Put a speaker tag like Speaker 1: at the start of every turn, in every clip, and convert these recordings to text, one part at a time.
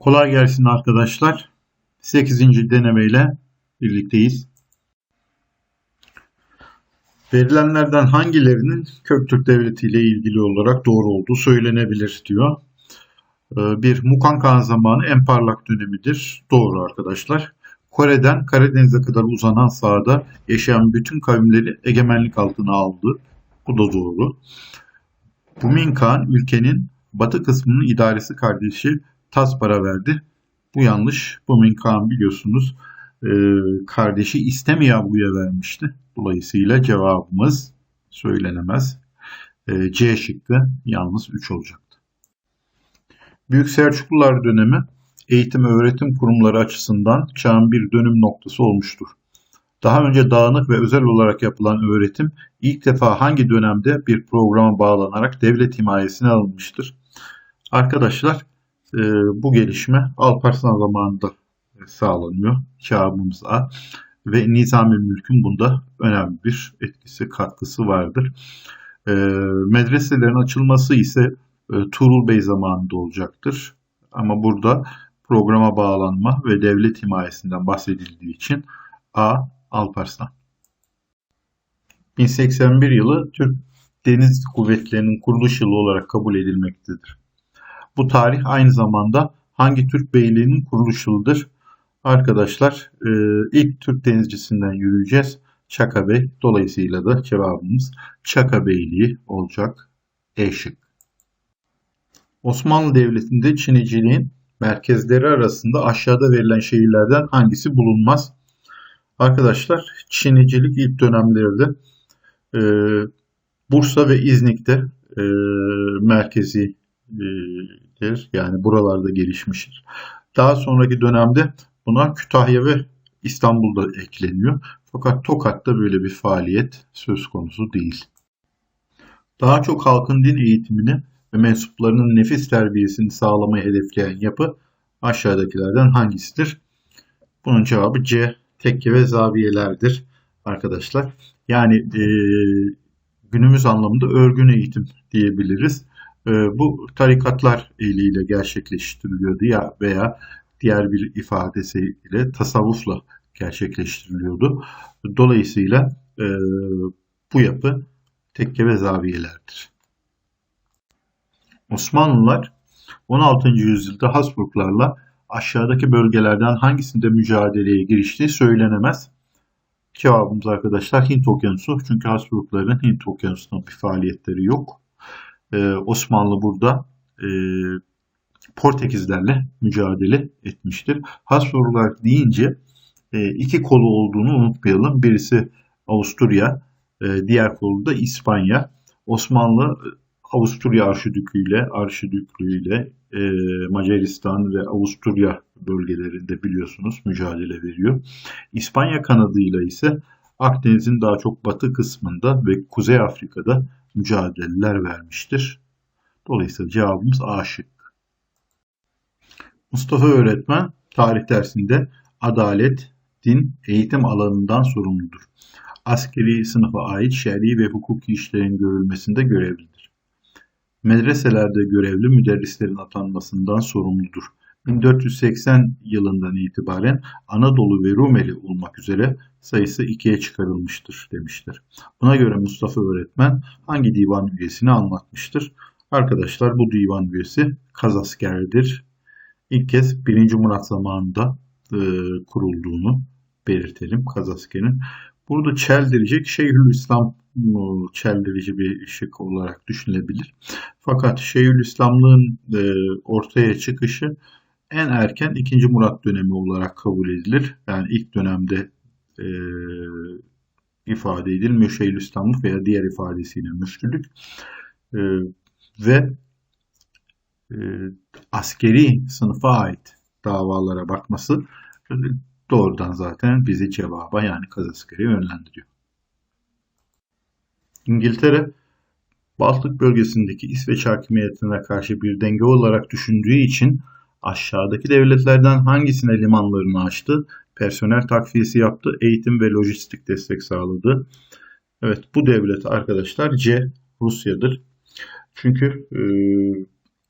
Speaker 1: Kolay gelsin arkadaşlar. 8. denemeyle birlikteyiz. Verilenlerden hangilerinin Köktürk Devleti ile ilgili olarak doğru olduğu söylenebilir diyor. Ee, bir Mukan Kağan zamanı en parlak dönemidir. Doğru arkadaşlar. Kore'den Karadeniz'e kadar uzanan sahada yaşayan bütün kavimleri egemenlik altına aldı. Bu da doğru. Bumin Kağan ülkenin batı kısmının idaresi kardeşi tas para verdi. Bu yanlış. Bumin Kağan biliyorsunuz e, kardeşi istemeye Abu'ya vermişti. Dolayısıyla cevabımız söylenemez. E, C şıkkı yalnız 3 olacaktı. Büyük Selçuklular dönemi eğitim öğretim kurumları açısından çağın bir dönüm noktası olmuştur. Daha önce dağınık ve özel olarak yapılan öğretim ilk defa hangi dönemde bir programa bağlanarak devlet himayesine alınmıştır? Arkadaşlar e, bu gelişme Alparslan zamanında sağlanıyor. Kâbımız ve Nizami Mülk'ün bunda önemli bir etkisi, katkısı vardır. E, medreselerin açılması ise e, Tuğrul Bey zamanında olacaktır. Ama burada programa bağlanma ve devlet himayesinden bahsedildiği için A. Alparslan. 1081 yılı Türk Deniz Kuvvetleri'nin kuruluş yılı olarak kabul edilmektedir. Bu tarih aynı zamanda hangi Türk beyliğinin kuruluş yılıdır? Arkadaşlar e, ilk Türk denizcisinden yürüyeceğiz. Çaka Bey. Dolayısıyla da cevabımız Çaka Beyliği olacak. E şık. Osmanlı Devleti'nde Çineciliğin merkezleri arasında aşağıda verilen şehirlerden hangisi bulunmaz? Arkadaşlar Çinicilik ilk dönemlerde e, Bursa ve İznik'te e, merkezi dir. Yani buralarda gelişmiştir. Daha sonraki dönemde buna Kütahya ve İstanbul'da ekleniyor. Fakat Tokat'ta böyle bir faaliyet söz konusu değil. Daha çok halkın din eğitimini ve mensuplarının nefis terbiyesini sağlamayı hedefleyen yapı aşağıdakilerden hangisidir? Bunun cevabı C. Tekke ve zaviyelerdir arkadaşlar. Yani e, günümüz anlamında örgün eğitim diyebiliriz. Ee, bu tarikatlar eliyle gerçekleştiriliyordu ya veya diğer bir ifadesiyle tasavvufla gerçekleştiriliyordu. Dolayısıyla e, bu yapı tekke ve zaviyelerdir. Osmanlılar 16. yüzyılda Habsburglarla aşağıdaki bölgelerden hangisinde mücadeleye giriştiği söylenemez. Cevabımız arkadaşlar Hint Okyanusu. Çünkü Habsburgların Hint Okyanusu'nda bir faaliyetleri yok e, Osmanlı burada e, Portekizlerle mücadele etmiştir. Habsburglar deyince e, iki kolu olduğunu unutmayalım. Birisi Avusturya, e, diğer kolu da İspanya. Osmanlı Avusturya Arşidükü'yle, Arşidüklüğüyle e, Macaristan ve Avusturya bölgelerinde biliyorsunuz mücadele veriyor. İspanya kanadıyla ise Akdeniz'in daha çok batı kısmında ve Kuzey Afrika'da mücadeleler vermiştir. Dolayısıyla cevabımız A şık. Mustafa öğretmen tarih dersinde adalet, din, eğitim alanından sorumludur. Askeri sınıfa ait şer'i ve hukuki işlerin görülmesinde görevlidir. Medreselerde görevli müderrislerin atanmasından sorumludur. 1480 yılından itibaren Anadolu ve Rumeli olmak üzere sayısı ikiye çıkarılmıştır demiştir. Buna göre Mustafa öğretmen hangi divan üyesini anlatmıştır? Arkadaşlar bu divan üyesi Kazasker'dir. İlk kez 1. Murat zamanında e, kurulduğunu belirtelim Kazasker'in. Burada çeldirecek Şeyhülislam çeldirici bir şık olarak düşünülebilir. Fakat Şeyhülislamlığın e, ortaya çıkışı en erken 2. Murat dönemi olarak kabul edilir. Yani ilk dönemde e, ifade edilmiyor Şeyhülislamlık veya diğer ifadesiyle müftülük. E, ve e, askeri sınıfa ait davalara bakması doğrudan zaten bizi cevaba yani Kazasker'e yönlendiriyor. İngiltere Baltık bölgesindeki İsveç hakimiyetine karşı bir denge olarak düşündüğü için Aşağıdaki devletlerden hangisine limanlarını açtı? Personel takviyesi yaptı, eğitim ve lojistik destek sağladı. Evet bu devlet arkadaşlar C Rusya'dır. Çünkü e,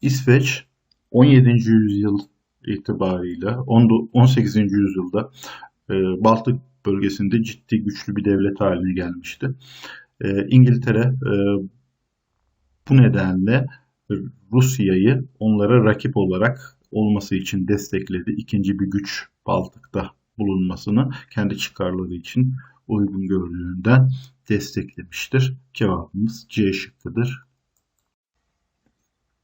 Speaker 1: İsveç 17. yüzyıl itibarıyla 18. yüzyılda e, Baltık bölgesinde ciddi güçlü bir devlet haline gelmişti. E, İngiltere e, bu nedenle Rusya'yı onlara rakip olarak olması için destekledi. İkinci bir güç Baltık'ta bulunmasını kendi çıkarları için uygun gördüğünden desteklemiştir. Cevabımız C şıkkıdır.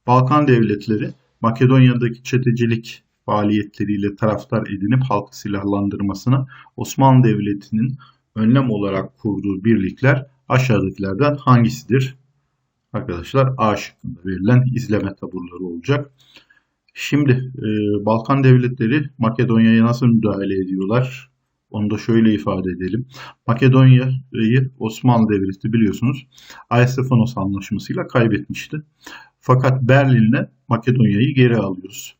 Speaker 1: Balkan devletleri Makedonya'daki çetecilik faaliyetleriyle taraftar edinip halkı silahlandırmasına Osmanlı Devleti'nin önlem olarak kurduğu birlikler aşağıdakilerden hangisidir? Arkadaşlar A şıkkında verilen izleme taburları olacak. Şimdi e, Balkan devletleri Makedonya'ya nasıl müdahale ediyorlar? Onu da şöyle ifade edelim. Makedonya'yı Osmanlı Devleti biliyorsunuz Ayasofyanos Anlaşması'yla kaybetmişti. Fakat Berlin'le Makedonya'yı geri alıyoruz.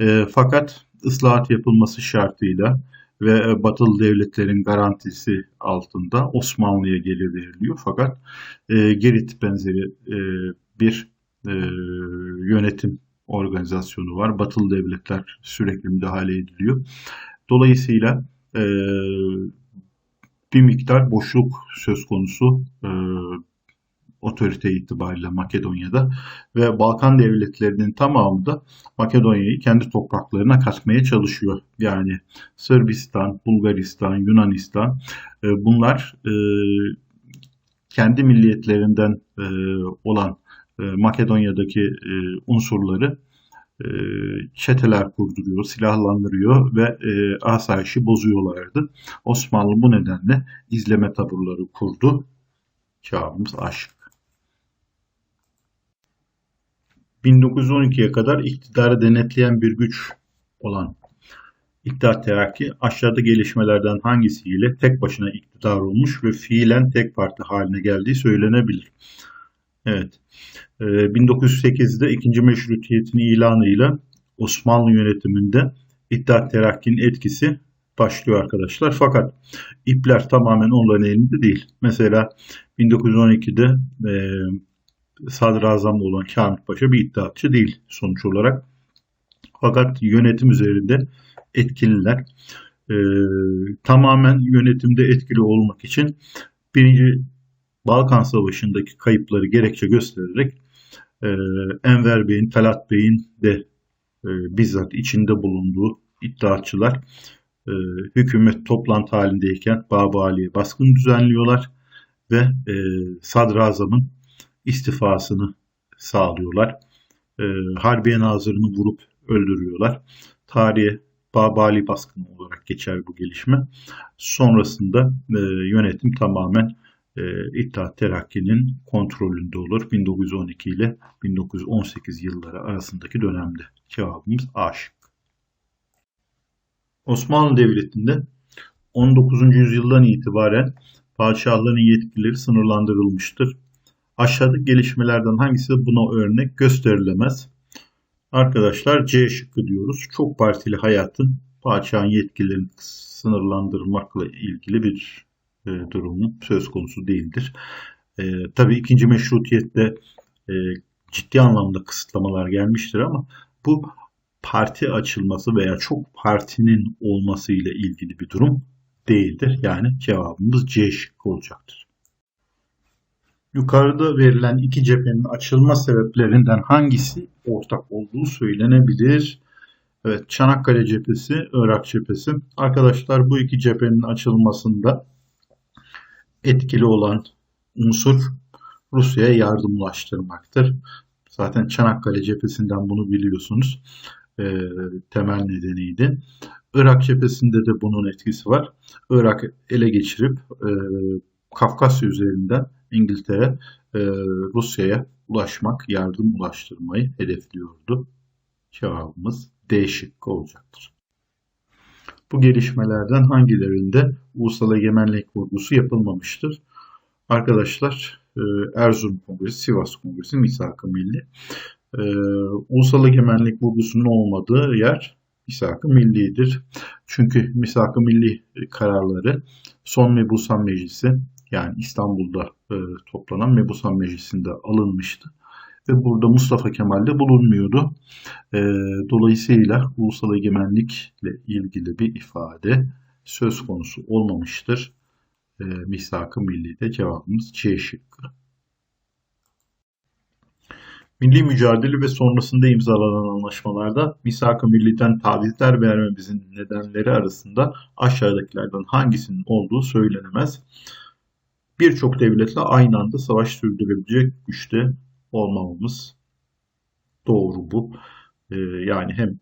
Speaker 1: E, fakat ıslahat yapılması şartıyla ve batılı devletlerin garantisi altında Osmanlı'ya geri veriliyor. Fakat e, Girit benzeri e, bir e, yönetim organizasyonu var. Batılı devletler sürekli müdahale ediliyor. Dolayısıyla e, bir miktar boşluk söz konusu e, otorite itibariyle Makedonya'da ve Balkan devletlerinin tamamı da Makedonya'yı kendi topraklarına katmaya çalışıyor. Yani Sırbistan, Bulgaristan, Yunanistan e, bunlar e, kendi milliyetlerinden e, olan Makedonya'daki e, unsurları e, çeteler kurduruyor, silahlandırıyor ve e, asayişi bozuyorlardı. Osmanlı bu nedenle izleme taburları kurdu. Cevabımız aşk. 1912'ye kadar iktidarı denetleyen bir güç olan İttihat Terakki aşağıda gelişmelerden hangisiyle tek başına iktidar olmuş ve fiilen tek parti haline geldiği söylenebilir. Evet. 1908'de ee, ikinci meşrutiyetin ilanıyla Osmanlı yönetiminde İttihat Terakki'nin etkisi başlıyor arkadaşlar. Fakat ipler tamamen onların elinde değil. Mesela 1912'de e, sadrazam olan Kamil Paşa bir iddiatçı değil sonuç olarak. Fakat yönetim üzerinde etkililer. E, tamamen yönetimde etkili olmak için birinci Balkan Savaşı'ndaki kayıpları gerekçe göstererek e, Enver Bey'in, Talat Bey'in de e, bizzat içinde bulunduğu iddiatçılar e, hükümet toplantı halindeyken Babali'ye baskın düzenliyorlar ve e, Sadrazam'ın istifasını sağlıyorlar. E, Harbiye Nazırı'nı vurup öldürüyorlar. Tarihe Babali baskını olarak geçer bu gelişme. Sonrasında e, yönetim tamamen e, İttihat Terakki'nin kontrolünde olur 1912 ile 1918 yılları arasındaki dönemde. Cevabımız A. Osmanlı Devleti'nde 19. yüzyıldan itibaren padişahların yetkileri sınırlandırılmıştır. Aşağıdaki gelişmelerden hangisi buna örnek gösterilemez? Arkadaşlar C şıkkı diyoruz. Çok partili hayatın padişahın yetkilerini sınırlandırmakla ilgili bir e, söz konusu değildir. E, tabii ikinci meşrutiyette e, ciddi anlamda kısıtlamalar gelmiştir ama bu parti açılması veya çok partinin olması ile ilgili bir durum değildir. Yani cevabımız C şıkkı olacaktır. Yukarıda verilen iki cephenin açılma sebeplerinden hangisi ortak olduğu söylenebilir. Evet, Çanakkale cephesi, Irak cephesi. Arkadaşlar bu iki cephenin açılmasında etkili olan unsur Rusya'ya yardım ulaştırmaktır. Zaten Çanakkale cephesinden bunu biliyorsunuz. E, temel nedeniydi. Irak cephesinde de bunun etkisi var. Irak ele geçirip e, Kafkasya üzerinden İngiltere e, Rusya'ya ulaşmak, yardım ulaştırmayı hedefliyordu. Cevabımız D şıkkı olacaktır. Bu gelişmelerden hangilerinde ulusal egemenlik vurgusu yapılmamıştır? Arkadaşlar e, Erzurum Kongresi, Sivas Kongresi, Misak-ı Milli. E, ulusal egemenlik vurgusunun olmadığı yer Misak-ı Milli'dir. Çünkü Misak-ı Milli kararları son Mebusan Meclisi yani İstanbul'da e, toplanan Mebusan Meclisi'nde alınmıştı. Ve burada Mustafa Kemal de bulunmuyordu. E, dolayısıyla ulusal egemenlikle ilgili bir ifade söz konusu olmamıştır. E, Misak-ı Milli'de cevabımız C şıkkı. Milli mücadele ve sonrasında imzalanan anlaşmalarda misak-ı milliden tavizler vermemizin nedenleri arasında aşağıdakilerden hangisinin olduğu söylenemez. Birçok devletle aynı anda savaş sürdürebilecek güçte olmamamız doğru bu. Ee, yani hem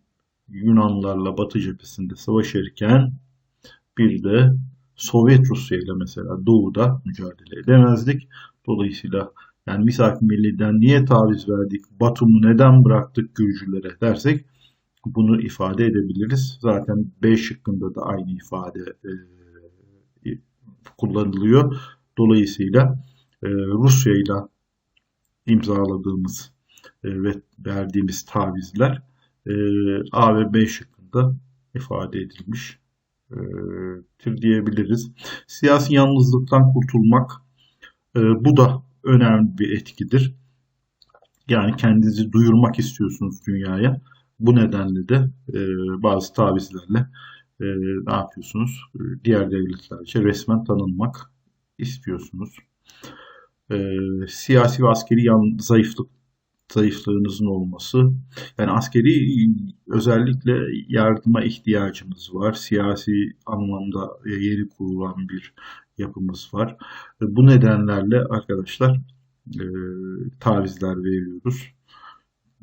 Speaker 1: Yunanlarla Batı cephesinde savaşırken bir de Sovyet Rusya ile mesela doğuda mücadele edemezdik. Dolayısıyla yani misak milliden niye taviz verdik, Batum'u neden bıraktık Gürcülere dersek bunu ifade edebiliriz. Zaten B şıkkında da aynı ifade e, kullanılıyor. Dolayısıyla e, Rusya ile imzaladığımız e, ve verdiğimiz tavizler e, A ve B şıkkında ifade edilmiş e, diyebiliriz. Siyasi yalnızlıktan kurtulmak bu da önemli bir etkidir. Yani kendinizi duyurmak istiyorsunuz dünyaya. Bu nedenle de bazı tavizlerle ne yapıyorsunuz? Diğer devletlerce resmen tanınmak istiyorsunuz. E, siyasi ve askeri yan, zayıflık zayıflığınızın olması. Yani askeri özellikle yardıma ihtiyacımız var. Siyasi anlamda yeni kurulan bir yapımız var. Bu nedenlerle arkadaşlar e, tavizler veriyoruz.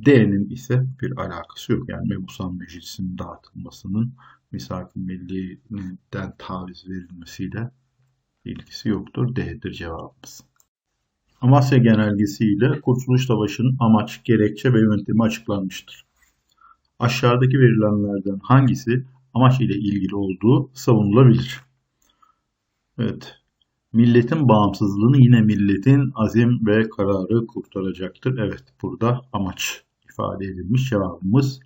Speaker 1: D'nin ise bir alakası yok. Yani Mebusan Meclisi'nin dağıtılmasının misak-ı milli'den taviz verilmesiyle ilgisi yoktur. D'dir cevabımız. Amasya Genelgesi ile Kurtuluş Savaşı'nın amaç, gerekçe ve yöntemi açıklanmıştır. Aşağıdaki verilenlerden hangisi amaç ile ilgili olduğu savunulabilir? Evet. Milletin bağımsızlığını yine milletin azim ve kararı kurtaracaktır. Evet burada amaç ifade edilmiş cevabımız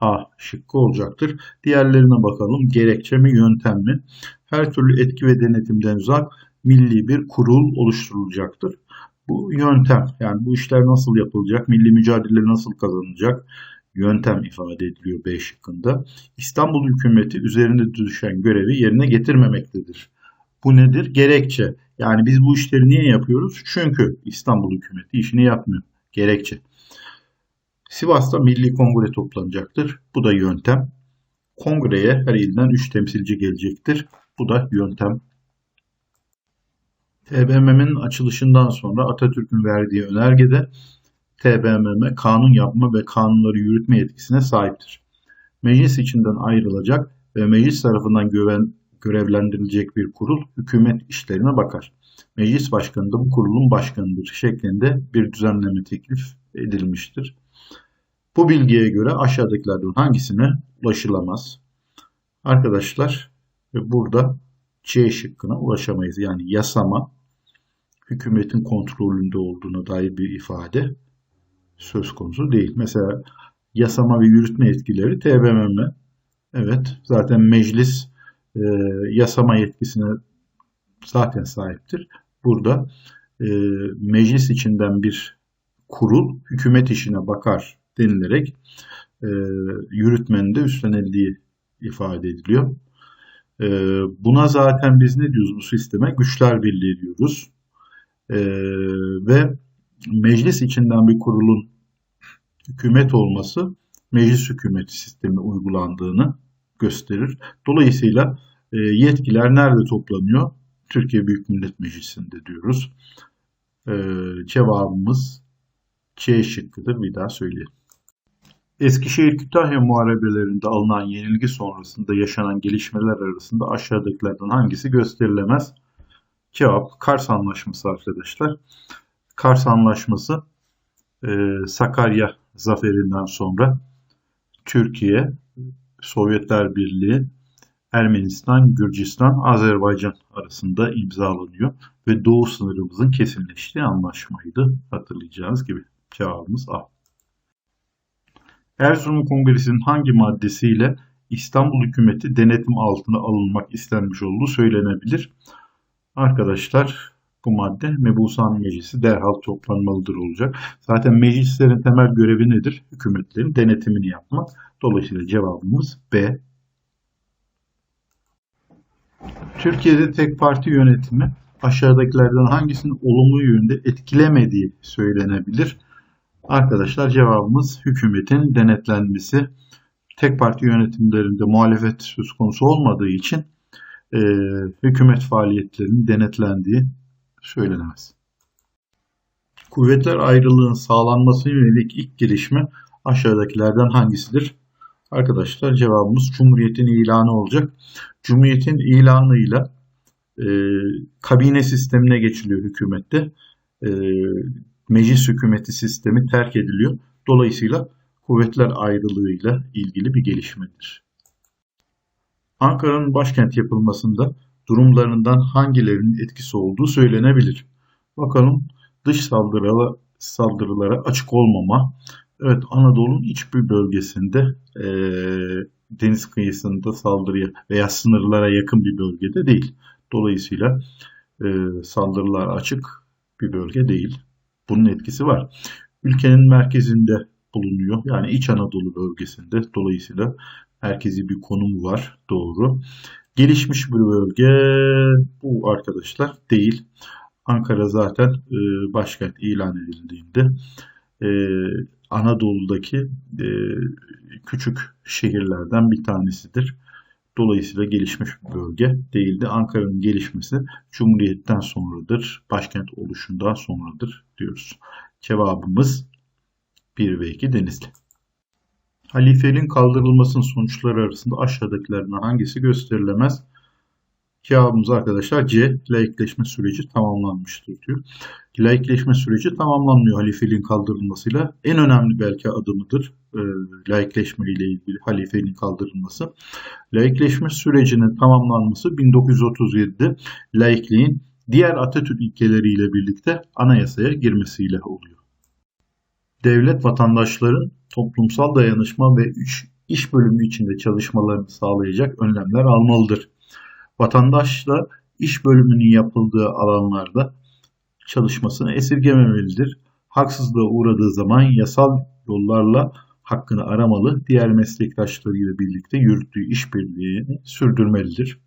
Speaker 1: A şıkkı olacaktır. Diğerlerine bakalım. Gerekçe mi yöntem mi? Her türlü etki ve denetimden uzak milli bir kurul oluşturulacaktır. Bu yöntem yani bu işler nasıl yapılacak, milli mücadele nasıl kazanılacak yöntem ifade ediliyor B şıkkında. İstanbul hükümeti üzerinde düşen görevi yerine getirmemektedir. Bu nedir? Gerekçe. Yani biz bu işleri niye yapıyoruz? Çünkü İstanbul hükümeti işini yapmıyor. Gerekçe. Sivas'ta milli kongre toplanacaktır. Bu da yöntem. Kongreye her ilden 3 temsilci gelecektir. Bu da yöntem. TBMM'nin açılışından sonra Atatürk'ün verdiği önergede TBMM kanun yapma ve kanunları yürütme yetkisine sahiptir. Meclis içinden ayrılacak ve meclis tarafından güven, görevlendirilecek bir kurul hükümet işlerine bakar. Meclis başkanı da bu kurulun başkanıdır şeklinde bir düzenleme teklif edilmiştir. Bu bilgiye göre aşağıdakilerden hangisine ulaşılamaz? Arkadaşlar burada C şıkkına ulaşamayız. Yani yasama hükümetin kontrolünde olduğuna dair bir ifade söz konusu değil. Mesela yasama ve yürütme etkileri TBMM. Evet zaten meclis e, yasama yetkisine zaten sahiptir. Burada e, meclis içinden bir kurul hükümet işine bakar denilerek e, yürütmenin de üstlenildiği ifade ediliyor. E, buna zaten biz ne diyoruz bu sisteme? Güçler Birliği diyoruz. E, ve meclis içinden bir kurulun hükümet olması meclis hükümeti sistemi uygulandığını gösterir. Dolayısıyla e, yetkiler nerede toplanıyor? Türkiye Büyük Millet Meclisi'nde diyoruz. E, cevabımız C şıkkıdır. Bir daha söyleyelim. Eskişehir Kütahya muharebelerinde alınan yenilgi sonrasında yaşanan gelişmeler arasında aşağıdakilerden hangisi gösterilemez? Cevap Kars Anlaşması arkadaşlar. Kars Anlaşması e, Sakarya zaferinden sonra Türkiye, Sovyetler Birliği, Ermenistan, Gürcistan, Azerbaycan arasında imzalanıyor ve doğu sınırımızın kesinleştiği anlaşmaydı hatırlayacağınız gibi. Cevabımız A. Erzurum Kongresi'nin hangi maddesiyle İstanbul hükümeti denetim altına alınmak istenmiş olduğu söylenebilir. Arkadaşlar bu madde Mebusan Meclisi derhal toplanmalıdır olacak. Zaten meclislerin temel görevi nedir? Hükümetlerin denetimini yapmak. Dolayısıyla cevabımız B. Türkiye'de tek parti yönetimi aşağıdakilerden hangisini olumlu yönde etkilemediği söylenebilir. Arkadaşlar cevabımız hükümetin denetlenmesi. Tek parti yönetimlerinde muhalefet söz konusu olmadığı için e, hükümet faaliyetlerinin denetlendiği söylenemez. Kuvvetler ayrılığının sağlanmasına yönelik ilk girişme aşağıdakilerden hangisidir? Arkadaşlar cevabımız Cumhuriyet'in ilanı olacak. Cumhuriyet'in ilanıyla e, kabine sistemine geçiliyor hükümette. E, meclis hükümeti sistemi terk ediliyor. Dolayısıyla kuvvetler ayrılığıyla ilgili bir gelişmedir. Ankara'nın başkent yapılmasında durumlarından hangilerinin etkisi olduğu söylenebilir. Bakalım dış saldırılara, saldırılara açık olmama. Evet Anadolu'nun iç bir bölgesinde e, deniz kıyısında saldırıya veya sınırlara yakın bir bölgede değil. Dolayısıyla e, saldırılar açık bir bölge değil. Bunun etkisi var. Ülkenin merkezinde bulunuyor. Yani İç Anadolu bölgesinde. Dolayısıyla merkezi bir konum var. Doğru. Gelişmiş bir bölge bu arkadaşlar değil. Ankara zaten e, başkent ilan edildiğinde e, Anadolu'daki e, küçük şehirlerden bir tanesidir. Dolayısıyla gelişmiş bir bölge değildi. Ankara'nın gelişmesi Cumhuriyet'ten sonradır, başkent oluşundan sonradır diyoruz. Cevabımız 1 ve 2 Denizli. Halifeliğin kaldırılmasının sonuçları arasında aşağıdakilerden hangisi gösterilemez? Cevabımız arkadaşlar C. Laikleşme süreci tamamlanmıştır diyor. Laikleşme süreci tamamlanmıyor halifeliğin kaldırılmasıyla. En önemli belki adımıdır e, laikleşme ile ilgili halifeliğin kaldırılması. Laikleşme sürecinin tamamlanması 1937'de laikliğin diğer Atatürk ilkeleriyle birlikte anayasaya girmesiyle oluyor. Devlet vatandaşların toplumsal dayanışma ve iş bölümü içinde çalışmalarını sağlayacak önlemler almalıdır vatandaşla iş bölümünün yapıldığı alanlarda çalışmasını esirgememelidir. Haksızlığa uğradığı zaman yasal yollarla hakkını aramalı, diğer meslektaşlarıyla birlikte yürüttüğü işbirliğini sürdürmelidir.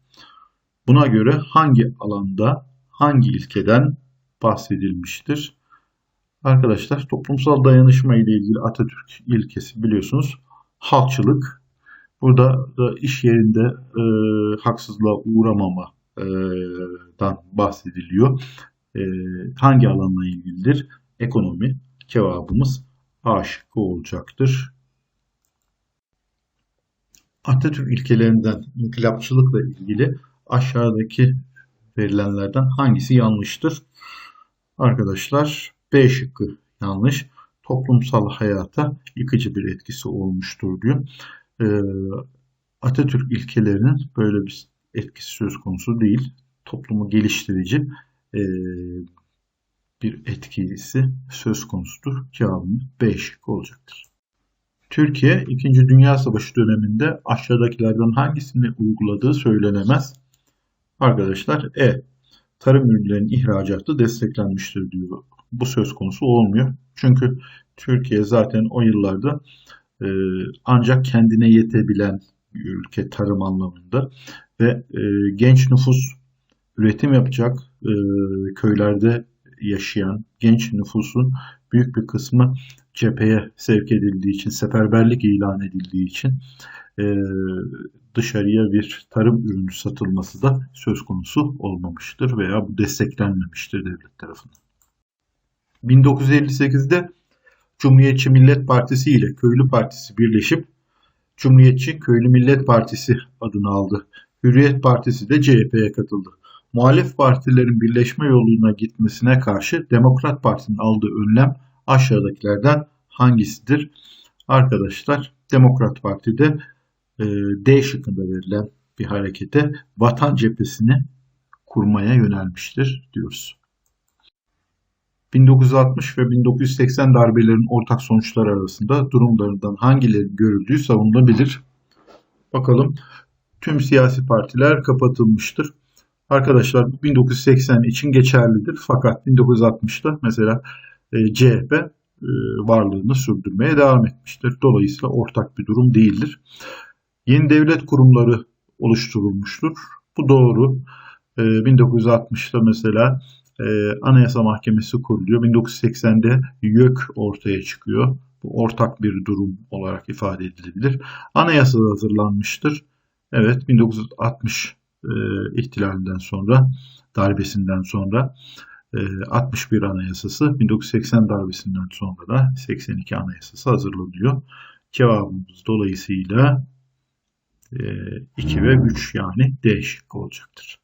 Speaker 1: Buna göre hangi alanda, hangi ilkeden bahsedilmiştir? Arkadaşlar toplumsal dayanışma ile ilgili Atatürk ilkesi biliyorsunuz halkçılık, Burada da iş yerinde e, haksızlığa uğramamadan bahsediliyor. E, hangi alanla ilgilidir? Ekonomi. Cevabımız A şıkkı olacaktır. Atatürk ilkelerinden inkılapçılıkla ilgili aşağıdaki verilenlerden hangisi yanlıştır? Arkadaşlar B şıkkı yanlış. Toplumsal hayata yıkıcı bir etkisi olmuştur diyor e, Atatürk ilkelerinin böyle bir etkisi söz konusu değil. Toplumu geliştirici e, bir etkisi söz konusudur. Cevabımız B şıkkı olacaktır. Türkiye 2. Dünya Savaşı döneminde aşağıdakilerden hangisini uyguladığı söylenemez. Arkadaşlar E. Tarım ürünlerinin ihracatı desteklenmiştir diyor. Bu söz konusu olmuyor. Çünkü Türkiye zaten o yıllarda e, ancak kendine yetebilen bir ülke tarım anlamında ve e, genç nüfus üretim yapacak e, köylerde yaşayan genç nüfusun büyük bir kısmı cepheye sevk edildiği için, seferberlik ilan edildiği için e, dışarıya bir tarım ürünü satılması da söz konusu olmamıştır veya bu desteklenmemiştir devlet tarafından. 1958'de Cumhuriyetçi Millet Partisi ile Köylü Partisi birleşip Cumhuriyetçi Köylü Millet Partisi adını aldı. Hürriyet Partisi de CHP'ye katıldı. Muhalif partilerin birleşme yoluna gitmesine karşı Demokrat Parti'nin aldığı önlem aşağıdakilerden hangisidir? Arkadaşlar Demokrat Parti'de e, D şıkkında verilen bir harekete vatan cephesini kurmaya yönelmiştir diyoruz. 1960 ve 1980 darbelerinin ortak sonuçları arasında durumlarından hangileri görüldüğü savunulabilir. Bakalım tüm siyasi partiler kapatılmıştır. Arkadaşlar bu 1980 için geçerlidir. Fakat 1960'ta mesela e, CHP e, varlığını sürdürmeye devam etmiştir. Dolayısıyla ortak bir durum değildir. Yeni devlet kurumları oluşturulmuştur. Bu doğru. E, 1960'ta mesela e, Anayasa Mahkemesi kuruluyor. 1980'de YÖK ortaya çıkıyor. Bu ortak bir durum olarak ifade edilebilir. Anayasa hazırlanmıştır. Evet 1960 e, ihtilalinden sonra, darbesinden sonra e, 61 Anayasası, 1980 darbesinden sonra da 82 Anayasası hazırlanıyor. Cevabımız dolayısıyla e, 2 ve 3 yani D şıkkı olacaktır.